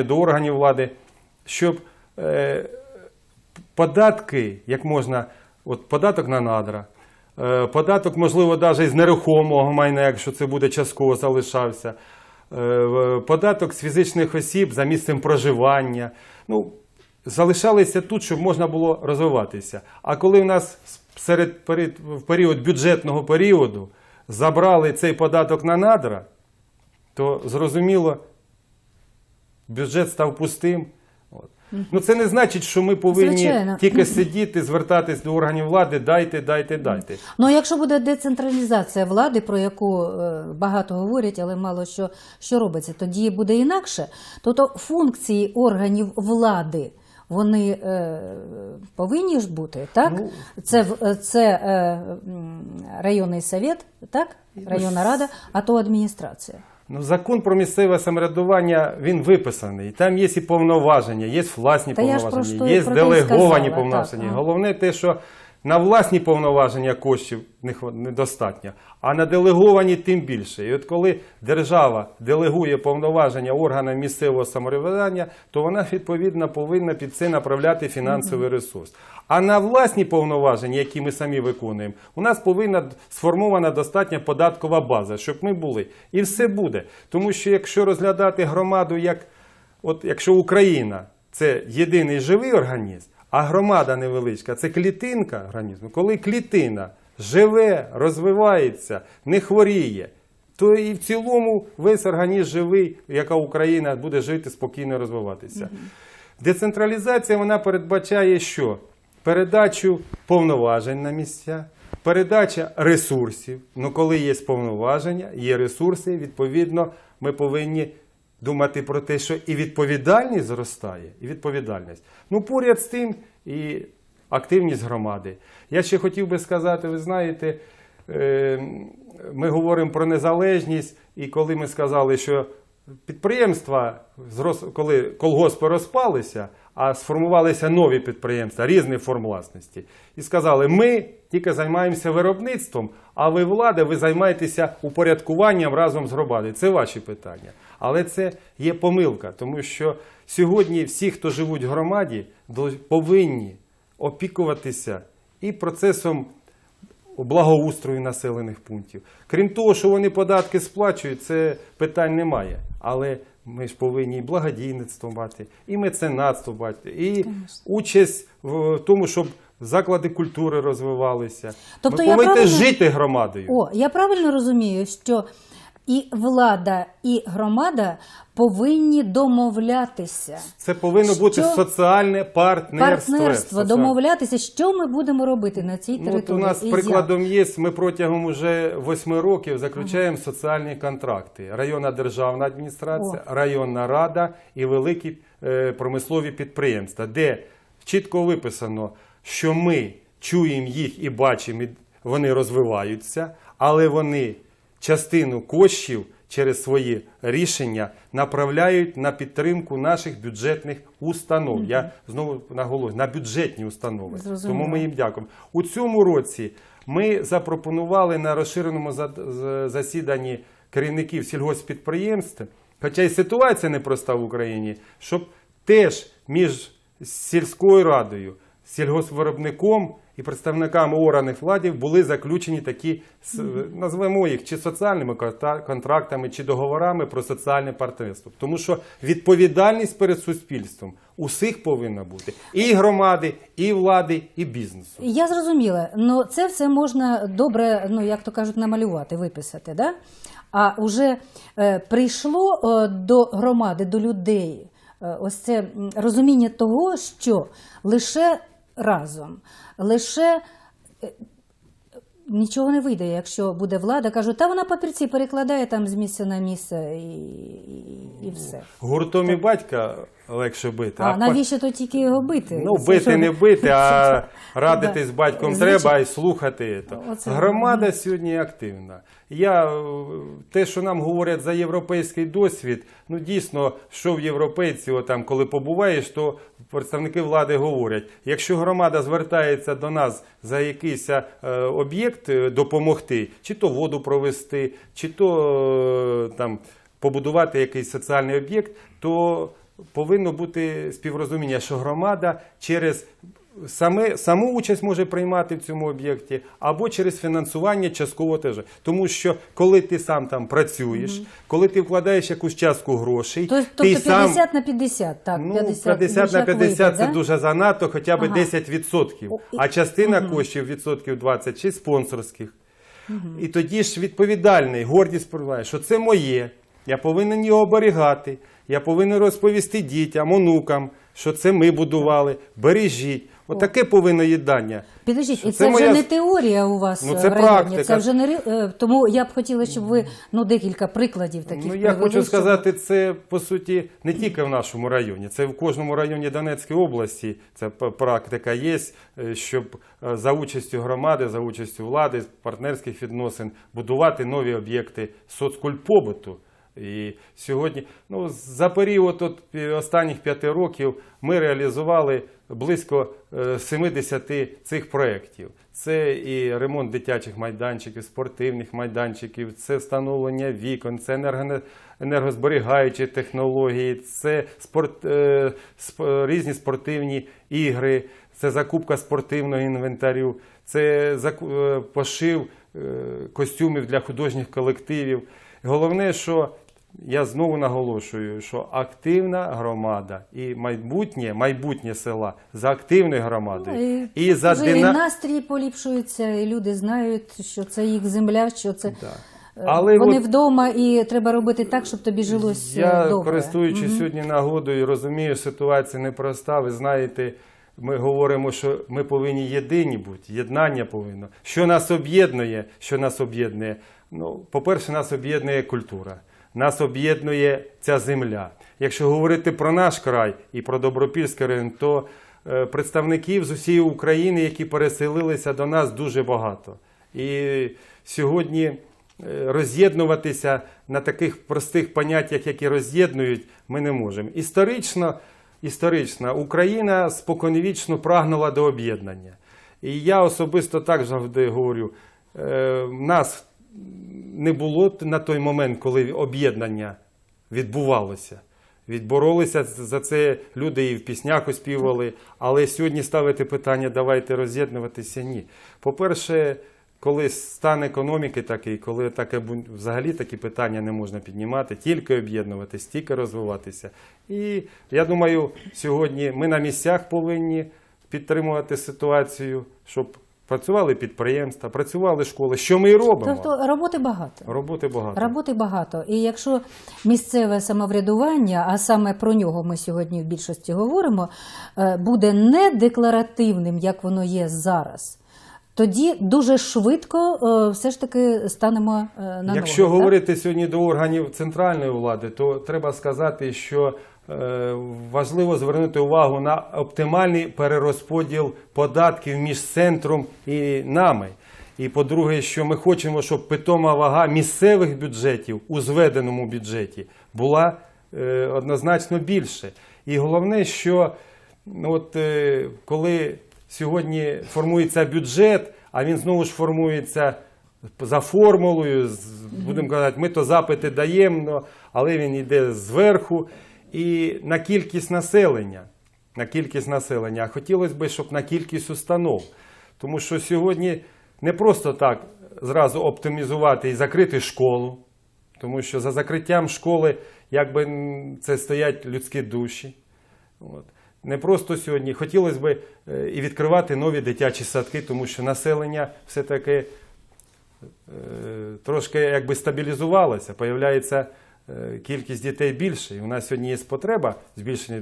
до органів влади, щоб е, податки, як можна, от податок на надра, е, податок, можливо, навіть з нерухомого майна, якщо це буде частково залишався, е, податок з фізичних осіб за місцем проживання. Ну, залишалися тут, щоб можна було розвиватися. А коли в нас серед в період бюджетного періоду забрали цей податок на надра, то зрозуміло, бюджет став пустим. От. Ну, це не значить, що ми повинні Звичайно. тільки сидіти, звертатись до органів влади, дайте, дайте, дайте. Ну, якщо буде децентралізація влади, про яку е, багато говорять, але мало що, що робиться, тоді буде інакше. Тобто функції органів влади. Вони е, повинні ж бути, так? Ну, це це е, районний совет, так? Районна рада, а то адміністрація. Ну, закон про місцеве самоврядування він виписаний. Там є і повноваження, є власні Та повноваження, є делеговані повноваження. так. Головне те, що на власні повноваження коштів недостатньо, а на делеговані тим більше. І от коли держава делегує повноваження органам місцевого самоврядування, то вона відповідно повинна під це направляти фінансовий ресурс. А на власні повноваження, які ми самі виконуємо, у нас повинна сформована достатня податкова база, щоб ми були. І все буде. Тому що якщо розглядати громаду як, от якщо Україна це єдиний живий організм, а громада невеличка це клітинка організму, коли клітина живе, розвивається, не хворіє. То і в цілому весь організм живий, яка Україна буде жити, спокійно розвиватися. Децентралізація вона передбачає що? Передачу повноважень на місця, передача ресурсів. Ну, коли є повноваження, є ресурси, відповідно, ми повинні думати про те, що і відповідальність зростає, і відповідальність. Ну, поряд з тим, і активність громади. Я ще хотів би сказати, ви знаєте, е, ми говоримо про незалежність, і коли ми сказали, що підприємства, коли колгоспи розпалися, а сформувалися нові підприємства різних форм власності, і сказали, ми тільки займаємося виробництвом, а ви влада, ви займаєтеся упорядкуванням разом з громадою. Це ваші питання. Але це є помилка, тому що сьогодні всі, хто живуть в громаді, повинні опікуватися і процесом благоустрою населених пунктів. Крім того, що вони податки сплачують, це питань немає. Але ми ж повинні і благодійництво мати, і меценатство мати, і участь в тому, щоб заклади культури розвивалися. Тобто ми я повинні правильно- жити громадою. О, я правильно розумію, що і влада, і громада повинні домовлятися. Це повинно бути Що? соціальне партнерство. Партнерство, Соціальне. домовлятися, що ми будемо робити на цій Ну, от території. у нас і прикладом є, ми протягом уже восьми років заключаємо соціальні контракти. Районна державна адміністрація, районна рада і великі е, промислові підприємства, де чітко виписано, що ми чуємо їх і бачимо, і вони розвиваються, але вони частину коштів через свої рішення направляють на підтримку наших бюджетних установ. Я знову наголошую, на бюджетні установи. Зрозуміло. Тому ми їм дякуємо. У цьому році ми запропонували на розширеному засіданні керівників сільгоспідприємств, хоча і ситуація непроста в Україні, щоб теж між сільською радою, сільгоспвиробником і представниками органів влади були заключені такі, назвемо їх чи соціальними контрактами, чи договорами про соціальне партнерство. Тому що відповідальність перед суспільством усіх повинна бути і громади, і влади, і бізнесу. Я зрозуміла, ну це все можна добре, ну як то кажуть, намалювати, виписати. Да? А вже е, прийшло е, до громади, до людей е, ось це розуміння того, що лише разом, лише е, нічого не вийде, якщо буде влада. Кажу, та вона папірці перекладає там з місця на місце і, і, і все. Гуртом і батька легше бити. А па- навіщо то тільки його бити? Ну, бити що? не бити, а радитись з батьком Звичайно. треба і слухати. Оце- Громада сьогодні активна. Я е, те, що нам говорять за європейський досвід, ну дійсно, що в європейці, от там, коли побуваєш, то представники влади говорять: якщо громада звертається до нас за якийсь е, об'єкт е, допомогти, чи то воду провести, чи то е, там побудувати якийсь соціальний об'єкт, то повинно бути співрозуміння, що громада через саме, саму участь може приймати в цьому об'єкті, або через фінансування частково теж. Тому що коли ти сам там працюєш, коли ти вкладаєш якусь частку грошей, Тобто, ти тобто сам 50 на 50, так, Ну, 50, 50, на як 50 вийде, це да? дуже занадто, хоча б Ага. 10%. О, і- А частина коштів відсотків 20 чи спонсорських. І тоді ж відповідальний, гордість проявляє, що це моє, я повинен його оберігати, я повинен розповісти дітям, онукам, що це ми будували, бережіть. Отаке повинно їдання. Підождіть, і це це, вже моя- не теорія у вас Ну, е, це в районі, практика. це вже не е, тому я б хотіла, щоб ви ну декілька прикладів таких Ну, я привели, хочу щоб- сказати, це по суті не тільки в нашому районі, це в кожному районі Донецької області. Це практика є, е, щоб за участю громади, за участю влади, партнерських відносин будувати нові об'єкти соцкультпобуту. І сьогодні, ну, за період от останніх п'яти років ми реалізували близько е, 70 цих проєктів. Це і ремонт дитячих майданчиків, спортивних майданчиків, це встановлення вікон, це енерго- енергозберігаючі технології, це спорт, е, сп- різні спортивні ігри, це закупка спортивного інвентарю, це е, пошив е, костюмів для художніх колективів. Головне, що я знову наголошую, що активна громада і майбутнє, майбутнє села за активною громадою. Ну, і за і дина... настрій поліпшується, і люди знають, що це їх земля, що це Да. е, Але вони от- вдома, і треба робити так, щоб тобі жилось е, Я, добре. користуючись сьогодні нагодою, розумію, ситуація непроста. Ви знаєте, ми говоримо, що ми повинні єдині бути, єднання повинно. Що нас об'єднує? Що нас об'єднує? Ну, по-перше, нас об'єднує культура, нас об'єднує ця земля. Якщо говорити про наш край і про Добропільський район, то е, представників з усієї України, які переселилися до нас, дуже багато. І сьогодні е, роз'єднуватися на таких простих поняттях, які роз'єднують, ми не можемо. Історично, історично Україна споконвічно прагнула до об'єднання. І я особисто так завжди говорю: е, нас не було на той момент, коли об'єднання відбувалося. Відборолися за це люди і в піснях оспівали. Але сьогодні ставити питання, давайте роз'єднуватися. Ні. По-перше, коли стан економіки такий, коли таке взагалі такі питання не можна піднімати, тільки об'єднуватись, тільки розвиватися. І я думаю, сьогодні ми на місцях повинні підтримувати ситуацію, щоб працювали підприємства, працювали школи. Що ми і робимо? Тобто роботи багато. Роботи багато. Роботи багато. І якщо місцеве самоврядування, а саме про нього ми сьогодні в більшості говоримо, е, буде не декларативним, як воно є зараз, тоді дуже швидко е, все ж таки станемо е, на Якщо ноги. так? говорити сьогодні до органів центральної влади, то треба сказати, що важливо звернути увагу на оптимальний перерозподіл податків між центром і нами. І по-друге, що ми хочемо, щоб питома вага місцевих бюджетів у зведеному бюджеті була е, однозначно більше. І головне, що ну, от, е, коли сьогодні формується бюджет, а він знову ж формується за формулою, будемо казати, ми то запити даємо, але він йде зверху. І на кількість населення. На кількість населення. А хотілося б, щоб на кількість установ. Тому що сьогодні не просто так зразу оптимізувати і закрити школу, тому що за закриттям школи якби це стоять людські душі. От. Не просто сьогодні. Хотілося б е, і відкривати нові дитячі садки, тому що населення все-таки е, трошки якби стабілізувалося, появляється кількість дітей більше. І у нас сьогодні є потреба збільшення.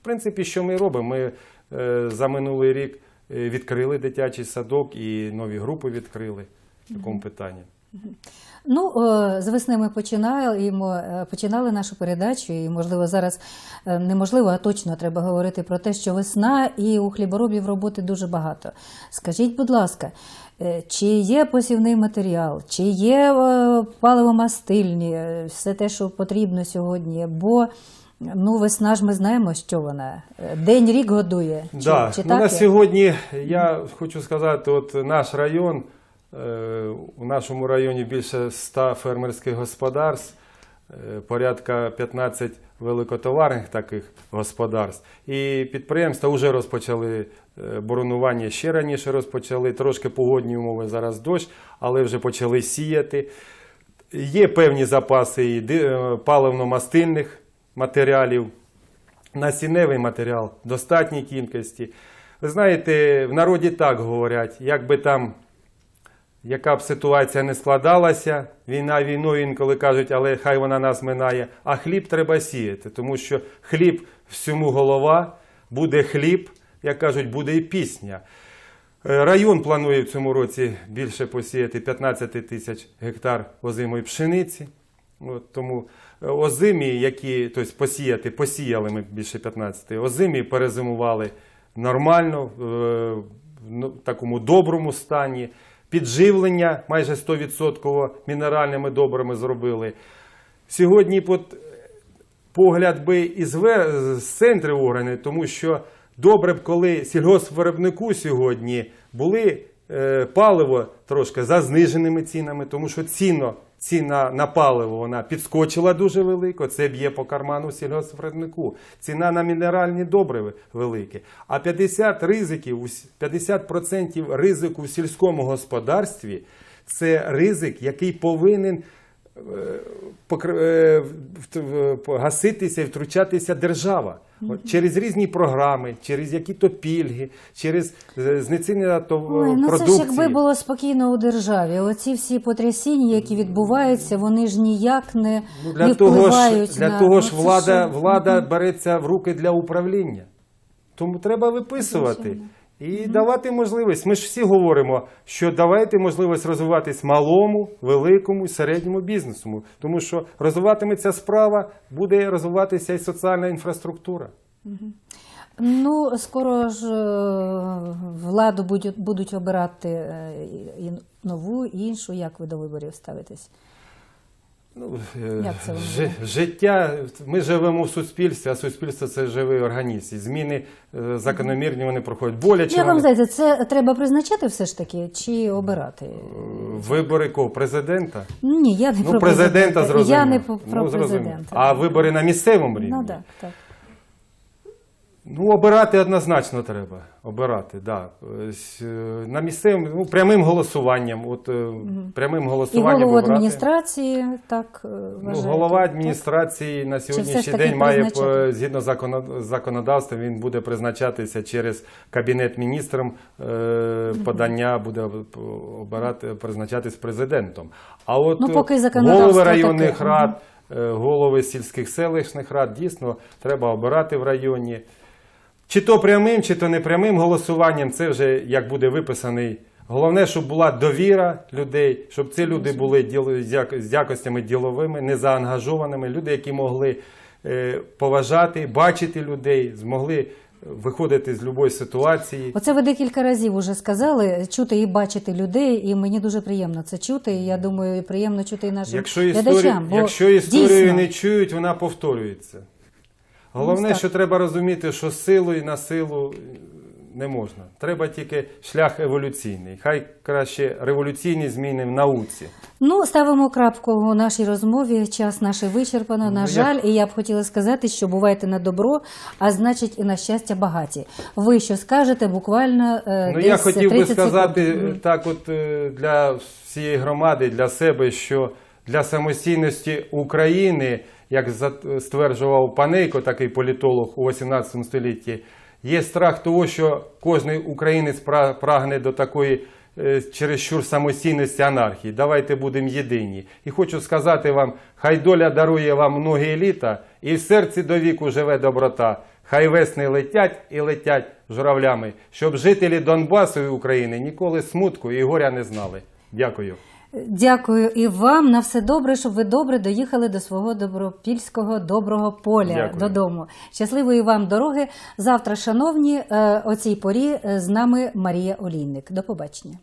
В принципі, що ми робимо? Ми е, за минулий рік е, відкрили дитячий садок і нові групи відкрили в такому питанні. Ну, е, з весни ми починаємо, е, починали нашу передачу, і, можливо, зараз е, неможливо, а точно треба говорити про те, що весна і у хліборобів роботи дуже багато. Скажіть, будь ласка, чи є посівний матеріал, чи є паливомастильні, все те, що потрібно сьогодні? Бо ну, весна ж ми знаємо, що вона. День рік годує. Чи, Да. чи ну, так на сьогодні я хочу сказати, от наш район, у нашому районі більше 100 фермерських господарств, е, порядка 15 великотоварних таких господарств. І підприємства вже розпочали е, боронування ще раніше розпочали. Трошки погодні умови зараз дощ, але вже почали сіяти. Є певні запаси і е, паливно-мастильних матеріалів, насінневий матеріал достатній кількості. Ви знаєте, в народі так говорять, як би там яка б ситуація не складалася, війна війною інколи кажуть, але хай вона нас минає. А хліб треба сіяти, тому що хліб всьому голова, буде хліб, як кажуть, буде і пісня. Е, Район планує в цьому році більше посіяти 15 тисяч гектар озимої пшениці. От, тому е, озимі, які тобто посіяти, посіяли ми більше 15, озимі перезимували нормально, е, в ну, такому доброму стані. Підживлення майже 100% мінеральними добрими зробили. Сьогодні під погляд би ве- з центрів органи, тому що добре б, коли сільгоспвиробнику сьогодні були е, паливо трошки за зниженими цінами, тому що ціно, ціна на паливо вона підскочила дуже велико, це б'є по карману сільгоспвиробнику. Ціна на мінеральні добриви великі. А 50 ризиків 50% ризику в сільському господарстві це ризик, який повинен гаситися і втручатися держава. От Через різні програми, через які-то пільги, через е, знецінення то Ой, ну це ж якби було спокійно у державі. Оці всі потрясіння, які відбуваються, вони ж ніяк не, Ну, не для того впливають ж, для на того ж ну, влада, що? влада береться в руки для управління. Тому треба виписувати і давати можливість. Ми ж всі говоримо, що давайте можливість розвиватись малому, великому середньому бізнесу. Тому що розвиватиметься справа, буде розвиватися і соціальна інфраструктура. Ну, скоро ж е, владу будуть, будуть обирати е, і нову, іншу. Як ви до виборів ставитесь? Ну, е, Як це жи- життя, ми живемо в суспільстві, а суспільство це живий організм. І зміни е, закономірні вони проходять. Боляче Як вам здається, це треба призначати все ж таки чи обирати? вибори кого? Президента? Ні, я не Ну, про президента зрозуміло. Я не про, про Ну, президента. А вибори на місцевому рівні? Ну, так, так. Ну, обирати однозначно треба. Обирати, да. Е, На місцевому, ну, прямим голосуванням. От, е, прямим І голосуванням голову обирати. адміністрації так е, Ну, вважаєте? голова так? адміністрації на сьогоднішній день має по- згідно законод- законодавства, він буде призначатися через кабінет міністром. Подання буде обирати призначатись президентом. А от Ну, поки голови районних Мгм. рад, голови сільських селищних рад дійсно треба обирати в районі. Чи то прямим, чи то непрямим голосуванням, це вже як буде виписаний. Головне, щоб була довіра людей, щоб ці люди були з як- з якостями діловими, незаангажованими, люди, які могли е, поважати, бачити людей, змогли виходити з будь-якої ситуації. Оце ви декілька разів вже сказали, чути і бачити людей, і мені дуже приємно це чути. І я думаю, приємно чути і нашим Якщо, історію, глядачам. Бо якщо історію дійсно, не чують, вона повторюється. Головне, Ну, що треба розуміти, що силою на силу не можна. Треба тільки шлях еволюційний. Хай краще революційні зміни в науці. Ну, ставимо крапку у нашій розмові. Час наш вичерпано. На Ну, жаль, і я б хотіла сказати, що бувайте на добро, а значить і на щастя багаті. Ви що скажете буквально е, Ну, десь я хотів би сказати секунд. е, так, от е, для всієї громади, для себе, що для самостійності України, як стверджував Панейко, такий політолог у 18 столітті, є страх того, що кожен українець прагне до такої е, чересчур самостійності анархії. Давайте будемо єдині. І хочу сказати вам, хай доля дарує вам многі літа, і в серці до віку живе доброта. Хай весни летять і летять журавлями, щоб жителі Донбасу і України ніколи смутку і горя не знали. Дякую. Дякую і вам на все добре, щоб ви добре доїхали до свого добропільського доброго поля Дякую. додому. Щасливої вам дороги. Завтра, шановні, е, о цій порі е, з нами Марія Олійник. До побачення.